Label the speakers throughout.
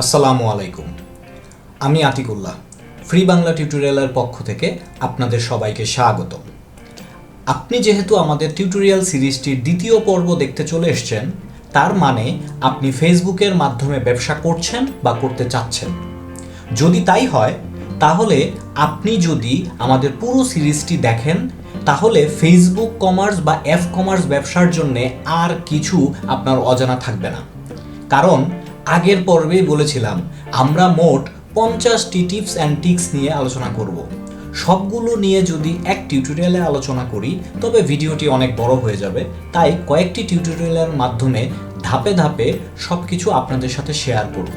Speaker 1: আসসালামু আলাইকুম। আমি আতিকুল্লাহ, ফ্রি বাংলা টিউটোরিয়ালের পক্ষ থেকে আপনাদের সবাইকে স্বাগত আপনি যেহেতু আমাদের টিউটোরিয়াল সিরিজটির দ্বিতীয় পর্ব দেখতে চলে এসেছেন, তার মানে আপনি ফেসবুকের মাধ্যমে ব্যবসা করছেন বা করতে চাচ্ছেন। যদি তাই হয়, তাহলে আপনি যদি আমাদের পুরো সিরিজটি দেখেন, তাহলে ফেসবুক কমার্স বা এফ কমার্স ব্যবসার জন্য আর কিছু আপনার অজানা থাকবে না। কারণ আগের পর্বেই বলেছিলাম, আমরা মোট পঞ্চাশটি টিপস অ্যান্ড টিক্স নিয়ে আলোচনা করব। সবগুলো নিয়ে যদি এক টিউটোরিয়ালে আলোচনা করি, তবে ভিডিওটি অনেক বড় হয়ে যাবে। তাই কয়েকটি টিউটোরিয়ালের মাধ্যমে ধাপে ধাপে সব কিছু আপনাদের সাথে শেয়ার করব।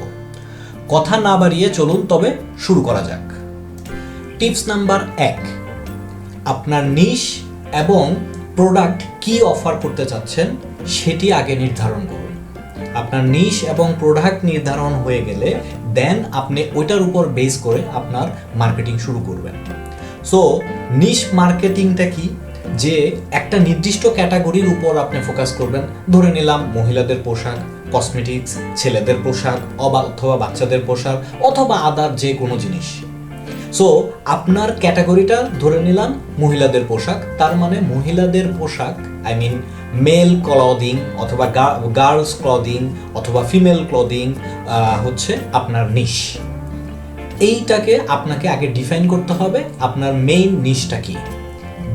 Speaker 1: কথা না বাড়িয়ে চলুন, তবে শুরু করা যাক। টিপস নাম্বার এক, আপনার নিশ এবং প্রোডাক্ট কি অফার করতে চাচ্ছেন, সেটি আগে নির্ধারণ করুন। আপনার নিশ এবং প্রোডাক্ট নির্ধারণ হয়ে গেলে দেন আপনি ওইটার উপর বেস করে আপনার মার্কেটিং শুরু করবেন। সো নিশ মার্কেটিংটা কি? যে একটা নির্দিষ্ট ক্যাটাগরির উপর আপনি ফোকাস করবেন। ধরে নিলাম মহিলাদের পোশাক কসমেটিক্স ছেলেদের পোশাক, অবা অথবা বাচ্চাদের পোশাক, অথবা আদার যে কোনো জিনিস। সো আপনার ক্যাটাগরিটা ধরে নিলাম মহিলাদের পোশাক। তার মানে মহিলাদের পোশাক আই মিন মেল ক্লদিং অথবা গার্লস ক্লদিং অথবা ফিমেল ক্লদিং হচ্ছে আপনার নিশ এইটাকে আপনাকে আগে ডিফাইন করতে হবে আপনার মেইন নিশটা কি।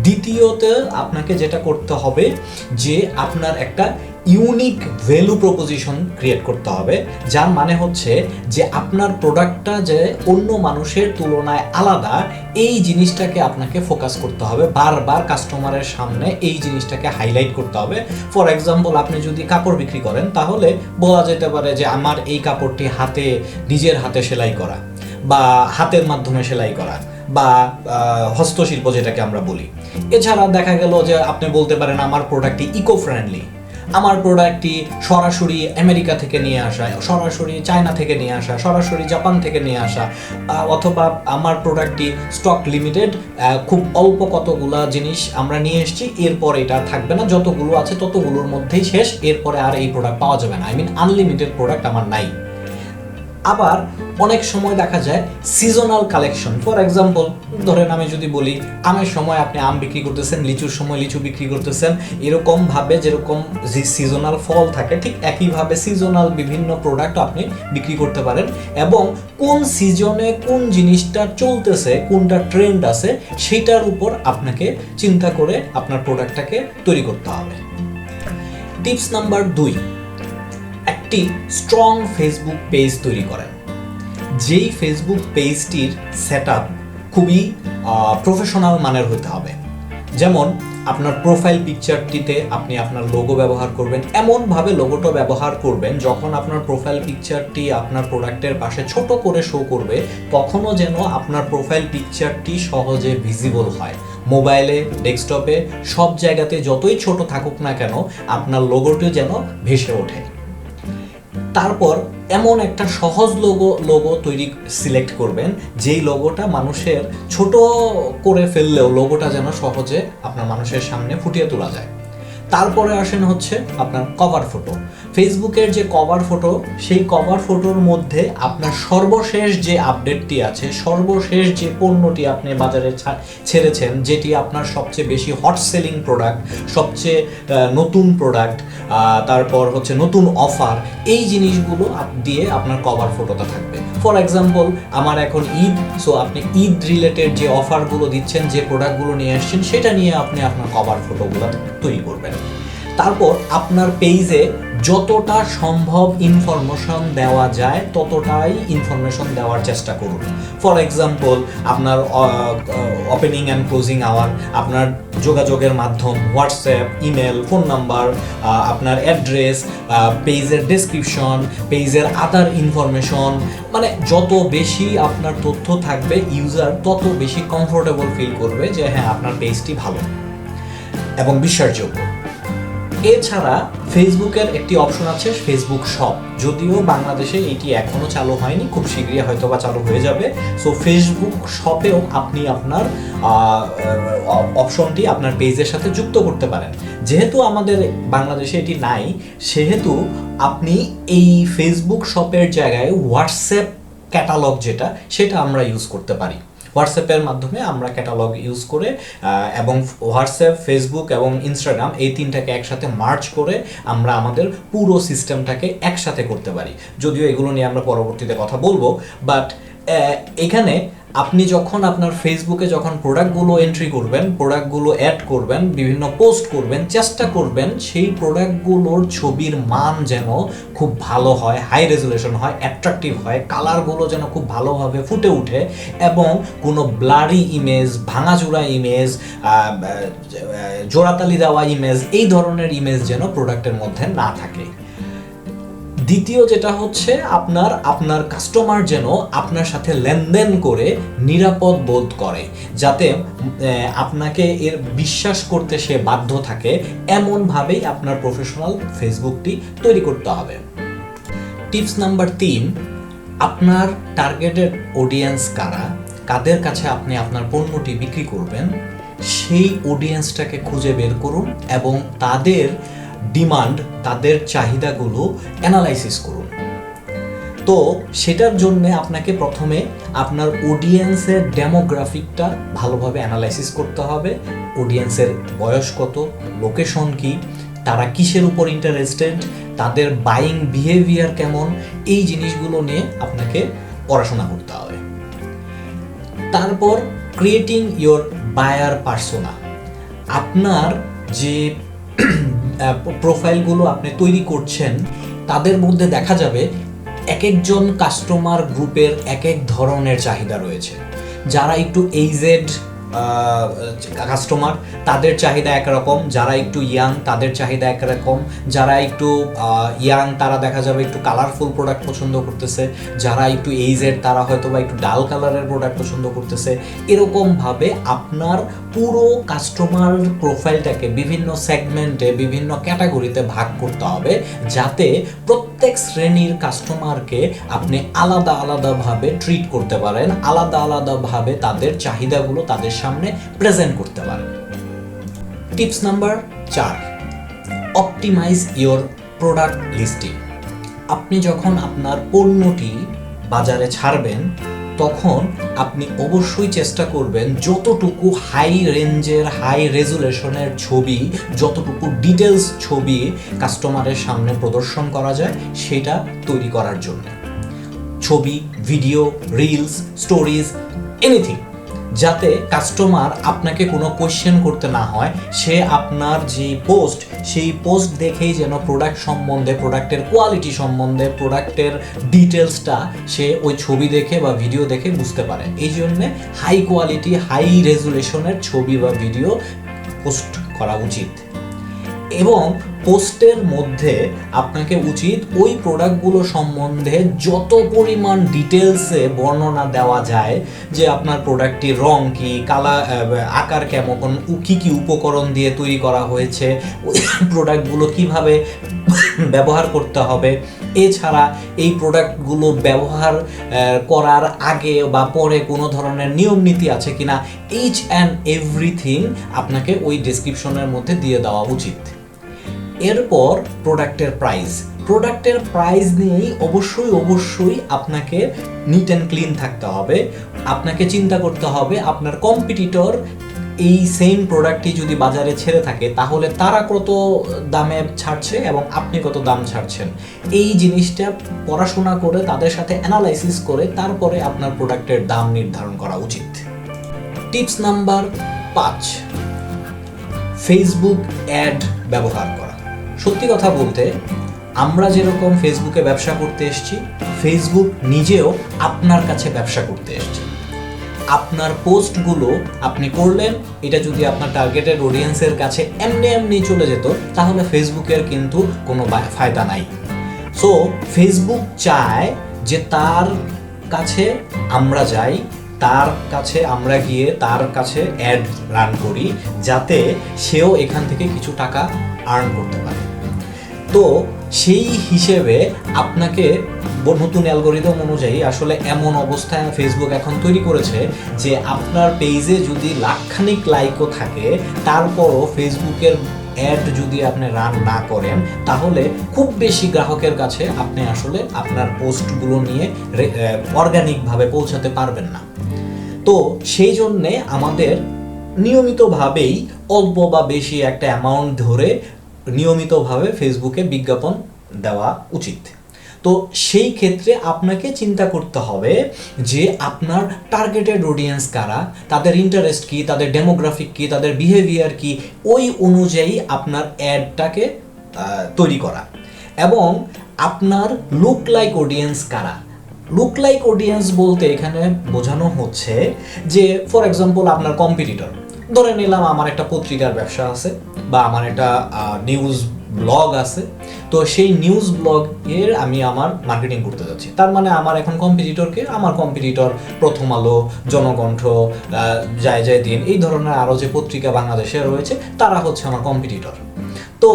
Speaker 1: দ্বিতীয়ত আপনাকে যেটা করতে হবে যে আপনার একটা ইউনিক ভ্যালু প্রপোজিশন ক্রিয়েট করতে হবে, যার মানে হচ্ছে যে আপনার প্রোডাক্টটা যে অন্য মানুষের তুলনায় আলাদা, এই জিনিসটাকে আপনাকে ফোকাস করতে হবে। বারবার কাস্টমারের সামনে এই জিনিসটাকে হাইলাইট করতে হবে। ফর এক্সাম্পল আপনি যদি কাপড় বিক্রি করেন, তাহলে বলা যেতে পারে যে আমার এই কাপড়টি হাতে, নিজের হাতে সেলাই করা বা হাতের মাধ্যমে সেলাই করা বা হস্তশিল্প যেটাকে আমরা বলি। এছাড়া দেখা গেল যে আপনি বলতে পারেন আমার প্রোডাক্টটি ইকো ফ্রেন্ডলি আমার প্রোডাক্টটি সরাসরি আমেরিকা থেকে নিয়ে আসা, সরাসরি চায়না থেকে নিয়ে আসা, সরাসরি জাপান থেকে নিয়ে আসা অথবা আমার প্রোডাক্টটি স্টক লিমিটেড খুব অল্প কতগুলা জিনিস আমরা নিয়ে এসেছি, এরপর এটা থাকবে না, যতগুলো আছে ততগুলোর মধ্যেই শেষ, এরপরে আর এই প্রোডাক্ট পাওয়া যাবে না। আই মিন আনলিমিটেড প্রোডাক্ট আমার নাই। আবার অনেক সময় দেখা যায় সিজনাল কালেকশন ফর এক্সাম্পল ধরেন আমি যদি বলি, আমের সময় আপনি আম বিক্রি করতেছেন, লিচুর সময় লিচু বিক্রি করতেছেন, এরকম ভাবে যেরকম সিজনাল ফল থাকে, ঠিক একইভাবে সিজনাল বিভিন্ন প্রোডাক্ট আপনি বিক্রি করতে পারেন। এবং কোন সিজনে কোন জিনিসটা চলতেছে, কোনটা ট্রেন্ড আছে, সেটার উপর আপনাকে চিন্তা করে আপনার প্রোডাক্টটাকে তৈরি করতে হবে। টিপস নাম্বার দুই। একটি স্ট্রং ফেসবুক পেজ তৈরি করেন যেই ফেসবুক পেজটির সেট খুবই প্রফেশনাল মানের হতে হবে। যেমন, আপনার প্রোফাইল পিকচারটিতে আপনি আপনার লোগো ব্যবহার করবেন। এমনভাবে লোগোটা ব্যবহার করবেন, যখন আপনার প্রোফাইল পিকচারটি আপনার প্রোডাক্টের পাশে ছোট করে শো করবে, তখনও যেন আপনার প্রোফাইল পিকচারটি সহজে ভিজিবল হয়। মোবাইলে ডেস্কটপে সব জায়গাতে যতই ছোট থাকুক না কেন, আপনার লোগোটি যেন ভেসে ওঠে। তারপর এমন একটা সহজ লোগো লোগো তৈরি সিলেক্ট করবেন, যেই লোগোটা মানুষের ছোট করে ফেললেও লোগোটা যেন সহজে আপনার মানুষের সামনে ফুটিয়ে তোলা যায়। তারপরে আসেন হচ্ছে আপনার কভার ফটো ফেসবুকের যে কভার ফটো সেই কভার ফটোর মধ্যে আপনার সর্বশেষ যে আপডেটটি আছে, সর্বশেষ যে পণ্যটি আপনি বাজারে ছেড়েছেন, যেটি আপনার সবচেয়ে বেশি হট সেলিং প্রোডাক্ট সবচেয়ে নতুন প্রোডাক্ট তারপর হচ্ছে নতুন অফার এই জিনিসগুলো দিয়ে আপনার কভার ফটোটা থাকবে। ফর এক্সাম্পল আমার এখন ঈদ সো আপনি ঈদ রিলেটেড যে অফারগুলো দিচ্ছেন, যে প্রোডাক্টগুলো নিয়ে আসছেন, সেটা নিয়ে আপনি আপনার কভার ফটোগুলো তৈরি করবেন। তারপর আপনার পেজে যতটা সম্ভব ইনফরমেশন দেওয়া যায়, ততটাই ইনফরমেশন দেওয়ার চেষ্টা করুন। ফর এক্সাম্পল আপনার ওপেনিং অ্যান্ড ক্লোজিং আওয়ার আপনার যোগাযোগের মাধ্যম হোয়াটসঅ্যাপ ইমেল ফোন নাম্বার আপনার অ্যাড্রেস পেজের ডেসক্রিপশন পেজের আদার ইনফরমেশন মানে যত বেশি আপনার তথ্য থাকবে ইউজার তত বেশি কমফোর্টেবল ফিল করবে যে হ্যাঁ আপনার পেজটি ভালো এবং বিশ্বাসযোগ্য। এছাড়া ফেসবুকের একটি অপশন আছে ফেসবুক শপ যদিও বাংলাদেশে এটি এখনও চালু হয়নি, খুব শীঘ্রই হয়তো বা চালু হয়ে যাবে। সো ফেসবুক শপেও আপনি আপনার অপশনটি আপনার পেজের সাথে যুক্ত করতে পারেন। যেহেতু আমাদের বাংলাদেশে এটি নাই, সেহেতু আপনি এই ফেসবুক শপের জায়গায় হোয়াটসঅ্যাপ ক্যাটালগ যেটা, সেটা আমরা ইউজ করতে পারি। হোয়াটসঅ্যাপের মাধ্যমে আমরা ক্যাটালগ ইউজ করে এবং হোয়াটসঅ্যাপ ফেসবুক এবং ইনস্টাগ্রাম এই তিনটাকে একসাথে মার্চ করে আমরা আমাদের পুরো সিস্টেমটাকে একসাথে করতে পারি। যদিও এগুলো নিয়ে আমরা পরবর্তীতে কথা বলব বাট এখানে আপনি যখন আপনার ফেসবুকে যখন প্রোডাক্টগুলো এন্ট্রি করবেন প্রোডাক্টগুলো অ্যাড করবেন, বিভিন্ন পোস্ট করবেন, চেষ্টা করবেন, সেই প্রোডাক্টগুলোর ছবির মান যেন খুব ভালো হয় হাই রেজুলেশন হয় অ্যাট্রাকটিভ হয় কালারগুলো যেন খুব ভালোভাবে ফুটে ওঠে এবং কোনো ব্লারি ইমেজ ভাঙাচোরা ইমেজ জোড়াতালি দেওয়া ইমেজ এই ধরনের ইমেজ যেন প্রোডাক্টের মধ্যে না থাকে। দ্বিতীয় যেটা হচ্ছে আপনার আপনার কাস্টমার যেন আপনার সাথে লেনদেন করে নিরাপদ বোধ করে, যাতে আপনাকে এর বিশ্বাস করতে সে বাধ্য থাকে, এমনভাবেই আপনার প্রফেশনাল ফেসবুকটি তৈরি করতে হবে। টিপস নাম্বার তিন, আপনার টার্গেটেড অডিয়েন্স কারা, কাদের কাছে আপনি আপনার পণ্যটি বিক্রি করবেন, সেই অডিয়েন্সটাকে খুঁজে বের করুন এবং তাদের ডিমান্ড, তাদের চাহিদাগুলো অ্যানালাইসিস করুন। তো সেটার জন্য আপনাকে প্রথমে আপনার অডিয়েন্সের ডেমোগ্রাফিকটা ভালোভাবে অ্যানালাইসিস করতে হবে। অডিয়েন্সের বয়স কত লোকেশন কি, তারা কিসের উপর ইন্টারেস্টেড তাদের বাইং বিহেভিয়ার কেমন, এই জিনিসগুলো নিয়ে আপনাকে পড়াশোনা করতে হবে। তারপর ক্রিয়েটিং ইয়োর বায়ার পার্সোনা আপনার যে প্রোফাইলগুলো আপনি তৈরি করছেন, তাদের মধ্যে দেখা যাবে এক একজন কাস্টমার গ্রুপের এক এক ধরনের চাহিদা রয়েছে। যারা একটু এইজেড কাস্টমার তাদের চাহিদা একরকম, যারা একটু ইয়াং তাদের চাহিদা একরকম। যারা একটু ইয়াং তারা দেখা যাবে একটু কালারফুল প্রোডাক্ট পছন্দ করতেছে। যারা একটু এইজেড তারা হয়তো বা একটু ডাল কালারের প্রোডাক্ট পছন্দ করতেছে। এরকমভাবে আপনার পুরো কাস্টমার প্রোফাইলটাকে বিভিন্ন সেগমেন্টে বিভিন্ন ক্যাটাগরিতে ভাগ করতে হবে যাতে প্রত্যেক শ্রেণির কাস্টমারকে আপনি আলাদা আলাদাভাবে ট্রিট করতে পারেন, আলাদা আলাদাভাবে তাদের চাহিদাগুলো তাদের সামনে প্রেজেন্ট করতে পারেন। টিপস নাম্বার চার অপটিমাইজ ইওর প্রোডাক্ট লিস্টিং আপনি যখন আপনার পণ্যটি বাজারে ছাড়বেন তখন আপনি অবশ্যই চেষ্টা করবেন যতটুকু হাই রেঞ্জের হাই রেজুলেশনের ছবি, যতটুকু ডিটেলস ছবি কাস্টমারের সামনে প্রদর্শন করা যায়, সেটা তৈরি করার জন্য। ছবি ভিডিও রিলস স্টোরিজ এনিথিং যাতে কাস্টমার আপনাকে কোনো কোয়েশ্চেন করতে না হয়, সে আপনার যে পোস্ট সেই পোস্ট দেখেই যেন প্রোডাক্ট সম্বন্ধে প্রোডাক্টের কোয়ালিটি সম্বন্ধে প্রোডাক্টের ডিটেলসটা সে ওই ছবি দেখে বা ভিডিও দেখে বুঝতে পারে। এই জন্যে হাই কোয়ালিটি হাই রেজুলেশনের ছবি বা ভিডিও পোস্ট করা উচিত। এবং পোস্টের মধ্যে আপনাকে উচিত ওই প্রোডাক্টগুলো সম্বন্ধে যত পরিমাণ ডিটেলসে বর্ণনা দেওয়া যায় যে আপনার প্রোডাক্টটির রং কি, কালা আকার কেমন কী কি উপকরণ দিয়ে তৈরি করা হয়েছে, ওই প্রোডাক্টগুলো কীভাবে ব্যবহার করতে হবে। এছাড়া এই প্রোডাক্টগুলো ব্যবহার করার আগে বা পরে কোনো ধরনের নিয়ম নীতি আছে কিনা ইচ অ্যান্ড এভরিথিং আপনাকে ওই ডেসক্রিপশনের মধ্যে দিয়ে দেওয়া উচিত। এরপর প্রোডাক্টের প্রাইস প্রোডাক্টের প্রাইস নিয়েই অবশ্যই অবশ্যই আপনাকে নিট অ্যান্ড ক্লিন থাকতে হবে। আপনাকে চিন্তা করতে হবে, আপনার কম্পিটিটর এই সেম প্রোডাক্টটি যদি বাজারে ছেড়ে থাকে, তাহলে তারা কত দামে ছাড়ছে এবং আপনি কত দাম ছাড়ছেন। এই জিনিসটা পড়াশোনা করে, তাদের সাথে অ্যানালাইসিস করে, তারপরে আপনার প্রোডাক্টের দাম নির্ধারণ করা উচিত। টিপস নাম্বার পাঁচ। ফেসবুক অ্যাড ব্যবহার করা। সত্যি কথা বলতে, আমরা যেরকম ফেসবুকে ব্যবসা করতে এসেছি ফেসবুক নিজেও আপনার কাছে ব্যবসা করতে এসেছে। আপনার পোস্টগুলো আপনি করলেন, এটা যদি আপনার টার্গেটেড অডিয়েন্সের কাছে এমনি এমনি চলে যেত, তাহলে ফেসবুকের কিন্তু কোনো ফায়দা নাই। সো ফেসবুক চায় যে তার কাছে আমরা যাই, তার কাছে আমরা গিয়ে তার কাছে অ্যাড রান করি, যাতে সেও এখান থেকে কিছু টাকা আর্ন করতে পারে। তো সেই হিসেবে আপনাকে নতুন অ্যালগোরিদম অনুযায়ী আসলে এমন অবস্থায় ফেসবুক এখন তৈরি করেছে যে আপনার পেজে যদি লাখখানিক লাইকও থাকে, তারপরও ফেসবুকের অ্যাড যদি আপনি রান না করেন, তাহলে খুব বেশি গ্রাহকের কাছে আপনি আসলে আপনার পোস্টগুলো নিয়ে অর্গানিকভাবে পৌঁছাতে পারবেন না। তো সেই জন্যে আমাদের নিয়মিতভাবেই অল্প বা বেশি একটা অ্যামাউন্ট ধরে নিয়মিতভাবে ফেসবুকে বিজ্ঞাপন দেওয়া উচিত। তো সেই ক্ষেত্রে আপনাকে চিন্তা করতে হবে যে আপনার টার্গেটেড অডিয়েন্স কারা, তাদের ইন্টারেস্ট কি, তাদের ডেমোগ্রাফিক কি, তাদের বিহেভিয়ার কি, ওই অনুযায়ী আপনার অ্যাডটাকে তৈরি করা। এবং আপনার লুক লাইক অডিয়েন্স কারা? লুক লাইক অডিয়েন্স বলতে এখানে বোঝানো হচ্ছে যে ফর এক্সাম্পল আপনার কম্পিটিটর ধরে নিলাম আমার একটা পত্রিকার ব্যবসা আছে। বা আমার একটা নিউজ ব্লগ আছে, তো সেই নিউজ ব্লগ এর আমি আমার মার্কেটিং করতে যাচ্ছি। তার মানে আমার এখন কম্পিটিটরকে আমার কম্পিটিটর প্রথম আলো, জনকণ্ঠ যায় যায় দিন, এই ধরনের আরও যে পত্রিকা বাংলাদেশে রয়েছে, তারা হচ্ছে আমার কম্পিটিটর তো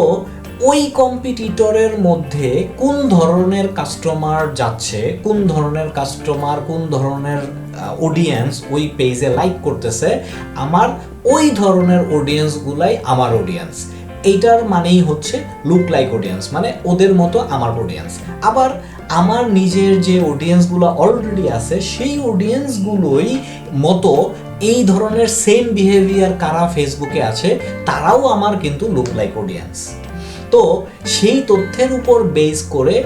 Speaker 1: ওই কম্পিটিটরের মধ্যে কোন ধরনের কাস্টমার যাচ্ছে, কোন ধরনের কাস্টমার কোন ধরনের অডিয়েন্স ওই পেজে লাইক করতেছে, আমার ওই ধরনের অডিয়েন্সগুলাই আমার অডিয়েন্স এইটার মানেই হচ্ছে লুক লাইক অডিয়েন্স মানে ওদের মতো আমার অডিয়েন্স আবার আমার নিজের যে অডিয়েন্সগুলো অলরেডি আছে, সেই অডিয়েন্সগুলোই মতো এই ধরনের সেম বিহেভিয়ার কারা ফেসবুকে আছে, তারাও আমার কিন্তু লুক লাইক অডিয়েন্স তো সেই তথ্যের উপর বেস করে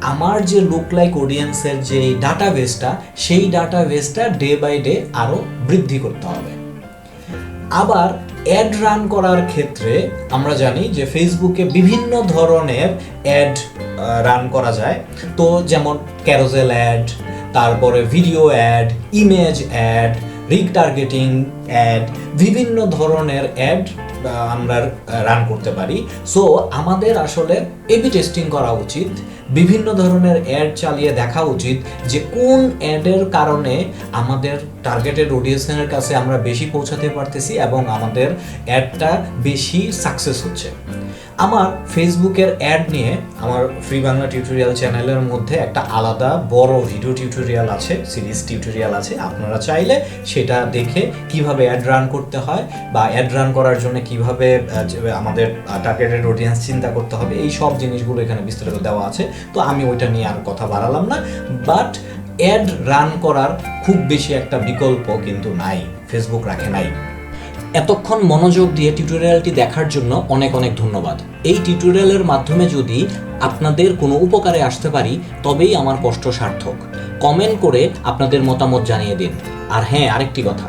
Speaker 1: আমার যে লুক লাইক অডিয়েন্সের যে ডাটাবেসটা সেই ডাটাবেসটা ডে বাই ডে আরও বৃদ্ধি করতে হবে। আবার অ্যাড রান করার ক্ষেত্রে আমরা জানি যে ফেসবুকে বিভিন্ন ধরনের অ্যাড রান করা যায়। তো যেমন ক্যারোজেল অ্যাড তারপরে video ad image ad retargeting ad বিভিন্ন ধরনের অ্যাড আমরা রান করতে পারি। সো আমাদের আসলে এবি টেস্টিং করা উচিত। বিভিন্ন ধরনের অ্যাড চালিয়ে দেখা উচিত যে কোন অ্যাডের কারণে আমাদের টার্গেটেড অডিয়েন্সের কাছে আমরা বেশি পৌঁছাতে পারতেছি এবং আমাদের অ্যাডটা বেশি সাকসেস হচ্ছে। আমার ফেসবুকের অ্যাড নিয়ে আমার ফ্রি বাংলা টিউটোরিয়াল চ্যানেলের মধ্যে একটা আলাদা বড় ভিডিও টিউটোরিয়াল আছে সিরিজ টিউটোরিয়াল আছে। আপনারা চাইলে সেটা দেখে কীভাবে অ্যাড রান করতে হয় বা অ্যাড রান করার জন্য কীভাবে আমাদের টার্গেটেড অডিয়েন্স চিন্তা করতে হবে। এই সব জিনিসগুলো এখানে বিস্তারিত দেওয়া আছে। তো আমি ওইটা নিয়ে আর কথা বাড়ালাম না। বাট অ্যাড রান করার খুব বেশি একটা বিকল্প কিন্তু নাই ফেসবুক রাখে নাই। এতক্ষণ মনোযোগ দিয়ে টিউটোরিয়ালটি দেখার জন্য অনেক অনেক ধন্যবাদ। এই টিউটোরিয়ালের মাধ্যমে যদি আপনাদের কোনো উপকারে আসতে পারি, তবেই আমার কষ্ট সার্থক। কমেন্ট করে আপনাদের মতামত জানিয়ে দিন। আর হ্যাঁ আরেকটি কথা।